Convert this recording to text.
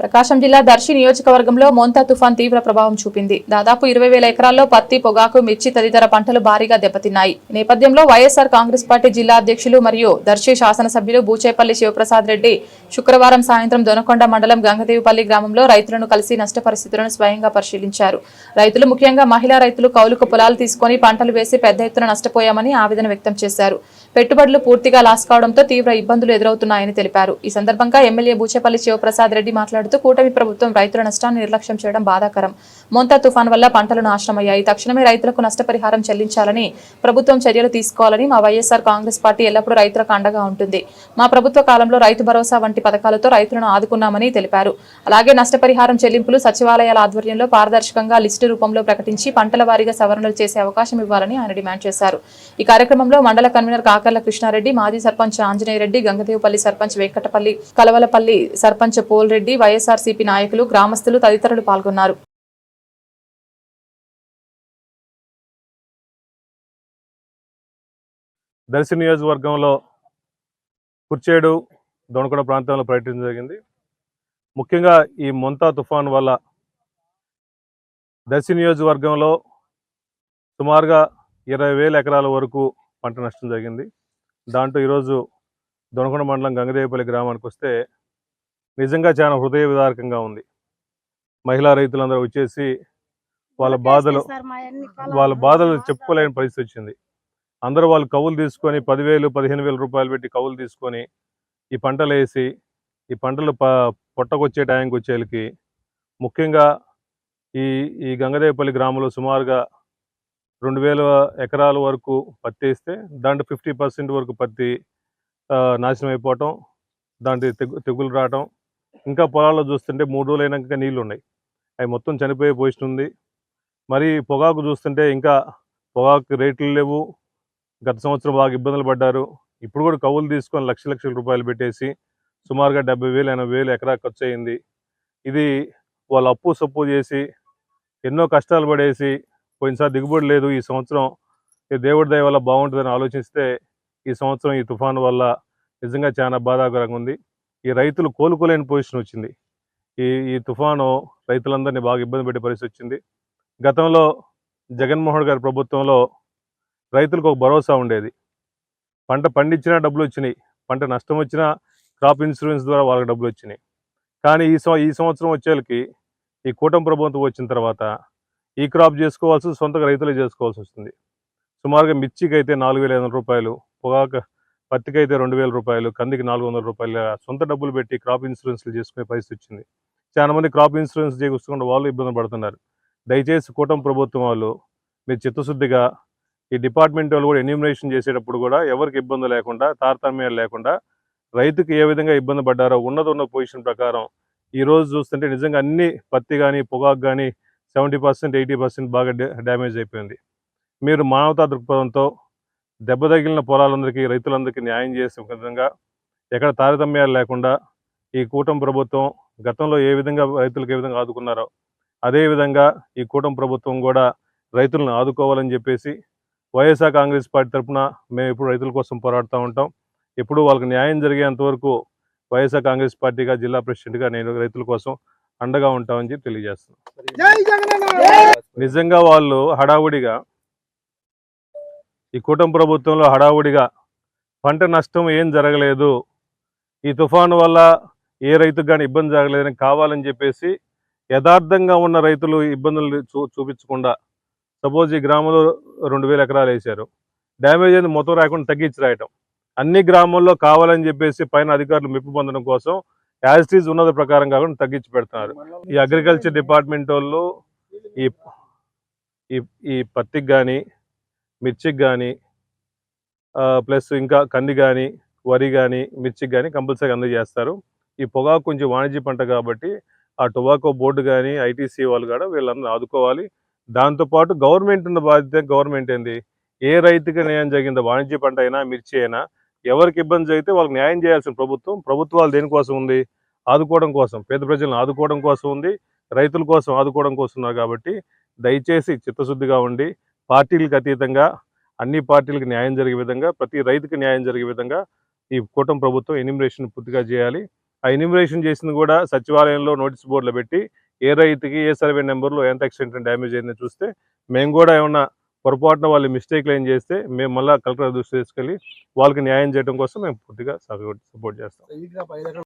ప్రకాశం జిల్లా దర్శి నియోజకవర్గంలో మోంతా తుఫాన్ తీవ్ర ప్రభావం చూపింది. దాదాపు ఇరవై వేల ఎకరాల్లో పత్తి పొగాకు మిర్చి తదితర పంటలు భారీగా దెబ్బతిన్నాయి. నేపథ్యంలో వైఎస్ఆర్ కాంగ్రెస్ పార్టీ జిల్లా అధ్యక్షులు మరియు దర్శి శాసనసభ్యులు బూచేపల్లి శివప్రసాద్ రెడ్డి శుక్రవారం సాయంత్రం దొనకొండ మండలం గంగదేవిపల్లి గ్రామంలో రైతులను కలిసి నష్ట పరిస్థితులను స్వయంగా పరిశీలించారు. రైతులు ముఖ్యంగా మహిళా రైతులు కౌలుకు పొలాలు తీసుకొని పంటలు వేసి పెద్ద ఎత్తున నష్టపోయామని ఆవేదన వ్యక్తం చేశారు. పెట్టుబడులు పూర్తిగా లాస్ కావడంతో తీవ్ర ఇబ్బందులు ఎదురవుతున్నాయని తెలిపారు. ఈ సందర్భంగా ఎమ్మెల్యే బూచేపల్లి శివప్రసాద్ రెడ్డి మాట్లాడుతూ కూటమి ప్రభుత్వం రైతుల నష్టాన్ని నిర్లక్ష్యం చేయడం బాధాకరం. మొంతా తుఫాన్ వల్ల పంటలు నాశనమయ్యాయి. తక్షణమే రైతులకు నష్టపరిహారం చెల్లించాలని ప్రభుత్వం చర్యలు తీసుకోవాలని మా వైఎస్ఆర్ కాంగ్రెస్ పార్టీ ఎల్లప్పుడూ రైతులకు అండగా ఉంటుంది. మా ప్రభుత్వ కాలంలో రైతు భరోసా వంటి పథకాలతో రైతులను ఆదుకున్నామని తెలిపారు. అలాగే నష్టపరిహారం చెల్లింపులు సచివాలయాల ఆధ్వర్యంలో పారదర్శకంగా లిస్టు రూపంలో ప్రకటించి పంటల వారీగా సవరణలు చేసే అవకాశం ఇవ్వాలని ఆయన డిమాండ్ చేశారు. ఈ కార్యక్రమంలో మండల కన్వీనర్ కాకర్ల కృష్ణారెడ్డి మాజీ సర్పంచ్ ఆంజనేయరెడ్డి గంగదేవపల్లి సర్పంచ్ వెంకటపల్లి కలవలపల్లి సర్పంచ్ పోల్రెడ్డి వైఎస్ వైఎస్ఆర్సీపీ నాయకులు గ్రామస్తులు తదితరులు పాల్గొన్నారు. దర్శి నియోజకవర్గంలో కుర్చేడు దొనకొండ ప్రాంతంలో పర్యటించడం జరిగింది. ముఖ్యంగా ఈ మొంతా తుఫాన్ వల్ల దర్శి నియోజకవర్గంలో సుమారుగా ఇరవై వేల ఎకరాల వరకు పంట నష్టం జరిగింది. దాంట్లో ఈరోజు దొనకొండ మండలం గంగదేవిపల్లి గ్రామానికి వస్తే నిజంగా చాలా హృదయ విదారకంగా ఉంది. మహిళా రైతులందరూ వచ్చేసి వాళ్ళ బాధలు వాళ్ళ బాధలు చెప్పుకోలేని పరిస్థితి వచ్చింది అందరూ వాళ్ళు కవులు తీసుకొని పదివేలు పదిహేను వేల రూపాయలు పెట్టి కవులు తీసుకొని ఈ పంటలు వేసి ఈ పంటలు ప పొట్టకొచ్చే టైంకి వచ్చేళ్ళకి ముఖ్యంగా ఈ ఈ గంగదేవపల్లి గ్రామంలో సుమారుగా రెండు వేల ఎకరాల వరకు పత్తి వేస్తే దాంట్లో ఫిఫ్టీ పర్సెంట్ వరకు పత్తి నాశనం అయిపోవటం దాంట్లో తెగు తెగులు రావటం ఇంకా పొలాల్లో చూస్తుంటే మూడు రోజులు అయినాక నీళ్ళు ఉన్నాయి అవి మొత్తం చనిపోయే పొజిషన్ ఉంది. మరి పొగాకు చూస్తుంటే ఇంకా పొగాకు రేట్లు లేవు. గత సంవత్సరం బాగా ఇబ్బందులు పడ్డారు. ఇప్పుడు కూడా కవులు తీసుకొని లక్ష లక్షల రూపాయలు పెట్టేసి సుమారుగా డెబ్బై వేలు ఎనభై వేలు ఎకరా ఖర్చు అయింది. ఇది వాళ్ళు అప్పు సప్పు చేసి ఎన్నో కష్టాలు పడేసి పోయినసారి దిగుబడి లేదు. ఈ సంవత్సరం ఈ దేవుడి దయ వల్ల బాగుంటుందని ఆలోచిస్తే ఈ సంవత్సరం ఈ తుఫాను వల్ల నిజంగా చాలా బాధాకరంగా ఉంది. ఈ రైతులు కోలుకోలేని పొజిషన్ వచ్చింది. ఈ ఈ తుఫాను రైతులందరినీ బాగా ఇబ్బంది పెట్టే పరిస్థితి వచ్చింది. గతంలో జగన్మోహన్ గారి ప్రభుత్వంలో రైతులకు ఒక భరోసా ఉండేది. పంట పండించినా డబ్బులు వచ్చినాయి. పంట నష్టం వచ్చినా క్రాప్ ఇన్సూరెన్స్ ద్వారా వాళ్ళకి డబ్బులు వచ్చినాయి. కానీ ఈ సంవ ఈ సంవత్సరం వచ్చేళ్ళకి ఈ కూటమి ప్రభుత్వం వచ్చిన తర్వాత ఈ క్రాప్ చేసుకోవాల్సి సొంతగా రైతులే చేసుకోవాల్సి వస్తుంది. సుమారుగా మిర్చికి అయితే నాలుగు వేల ఐదు వందల రూపాయలు పొగాకు పత్తికి అయితే రెండు వేల రూపాయలు కందికి నాలుగు వందల రూపాయలు సొంత డబ్బులు పెట్టి క్రాప్ ఇన్సూరెన్స్లు చేసుకునే పరిస్థితి వచ్చింది. చాలా మంది క్రాప్ ఇన్సూరెన్స్ చేసుకుంటే వాళ్ళు ఇబ్బంది పడుతున్నారు. దయచేసి కూటమి ప్రభుత్వం వాళ్ళు మీరు చిత్తశుద్ధిగా ఈ డిపార్ట్మెంట్ వాళ్ళు కూడా ఎన్యూమినేషన్ చేసేటప్పుడు కూడా ఎవరికి ఇబ్బంది లేకుండా తారతమ్యాలు లేకుండా రైతుకు ఏ విధంగా ఇబ్బంది పడ్డారో ఉన్నది ఉన్న పొజిషన్ ప్రకారం ఈరోజు చూస్తుంటే నిజంగా అన్ని పత్తి కానీ పొగాకు కానీ సెవెంటీ పర్సెంట్ ఎయిటీ పర్సెంట్ బాగా డ్యామేజ్ అయిపోయింది. మీరు మానవతా దృక్పథంతో దెబ్బ తగిలిన పొలాలందరికీ రైతులందరికీ న్యాయం చేసే విధంగా ఎక్కడ తారతమ్యాలు లేకుండా ఈ కూటమి ప్రభుత్వం గతంలో ఏ విధంగా రైతులకు ఏ విధంగా ఆదుకున్నారో అదే విధంగా ఈ కూటమి ప్రభుత్వం కూడా రైతులను ఆదుకోవాలని చెప్పేసి వైఎస్ఆర్ కాంగ్రెస్ పార్టీ తరఫున మేము ఎప్పుడు రైతుల కోసం పోరాడుతూ ఉంటాం. ఎప్పుడు వాళ్ళకి న్యాయం జరిగేంత వరకు వైఎస్ఆర్ కాంగ్రెస్ పార్టీగా జిల్లా ప్రెసిడెంట్గా నేను రైతుల కోసం అండగా ఉంటామని చెప్పి తెలియజేస్తున్నాను. జై జగనన్న నిజంగా వాళ్ళు హడావుడిగా ఈ కూటమి ప్రభుత్వంలో హడావుడిగా పంట నష్టం ఏం జరగలేదు. ఈ తుఫాను వల్ల ఏ రైతుకు కానీ ఇబ్బంది జరగలేదని కావాలని చెప్పేసి యథార్థంగా ఉన్న రైతులు ఇబ్బందులు చూ చూపించకుండా సపోజ్ ఈ గ్రామంలో రెండు వేల ఎకరాలు వేశారు. డ్యామేజ్ అయింది మొత్తం రాకుండా తగ్గించి రాయటం. అన్ని గ్రామాల్లో కావాలని చెప్పేసి పైన అధికారులు మెప్పు పొందడం కోసం యాజ్ ఉన్నది ప్రకారం కాకుండా తగ్గించి పెడుతున్నారు. ఈ అగ్రికల్చర్ డిపార్ట్మెంట్ వాళ్ళు ఈ ఈ పత్తికి కానీ మిర్చికి కానీ ప్లస్ ఇంకా కంది కానీ వరి కానీ మిర్చికి కానీ కంపల్సరీ అందజేస్తారు. ఈ పొగాకు కొంచెం వాణిజ్య పంట కాబట్టి ఆ టొబాకో బోర్డు కానీ ఐటీసీ వాళ్ళు కూడా వీళ్ళందరూ ఆదుకోవాలి. దాంతోపాటు గవర్నమెంట్ ఉన్న బాధ్యత గవర్నమెంట్ ఏంది? ఏ రైతుకి న్యాయం జరిగిందో? వాణిజ్య పంట అయినా మిర్చి అయినా ఎవరికి ఇబ్బంది జరిగితే వాళ్ళకి న్యాయం చేయాల్సిన ప్రభుత్వం ప్రభుత్వాలు దేనికోసం ఉంది? ఆదుకోవడం కోసం పేద ప్రజలను ఆదుకోవడం కోసం ఉంది. రైతుల కోసం ఆదుకోవడం కోసం ఉన్నారు కాబట్టి దయచేసి చిత్తశుద్ధిగా ఉండి పార్టీలకు అతీతంగా అన్ని పార్టీలకు న్యాయం జరిగే విధంగా ప్రతి రైతుకు న్యాయం జరిగే విధంగా ఈ కూటమి ప్రభుత్వం ఎనిమిరేషన్ పూర్తిగా చేయాలి. ఆ ఎనిమిరేషన్ చేసింది కూడా సచివాలయంలో నోటీస్ బోర్డులో పెట్టి ఏ రైతుకి ఏ సర్వే నెంబర్లో ఎంత ఎక్స్టెంట్ డ్యామేజ్ అయిందో చూస్తే మేము కూడా ఏమన్నా పొరపాటున వాళ్ళు మిస్టేక్లు ఏం చేస్తే మేము మళ్ళీ కలెక్టర్ దృష్టి తీసుకెళ్ళి వాళ్ళకి న్యాయం చేయడం కోసం మేము పూర్తిగా సపోర్ట్ చేస్తాం.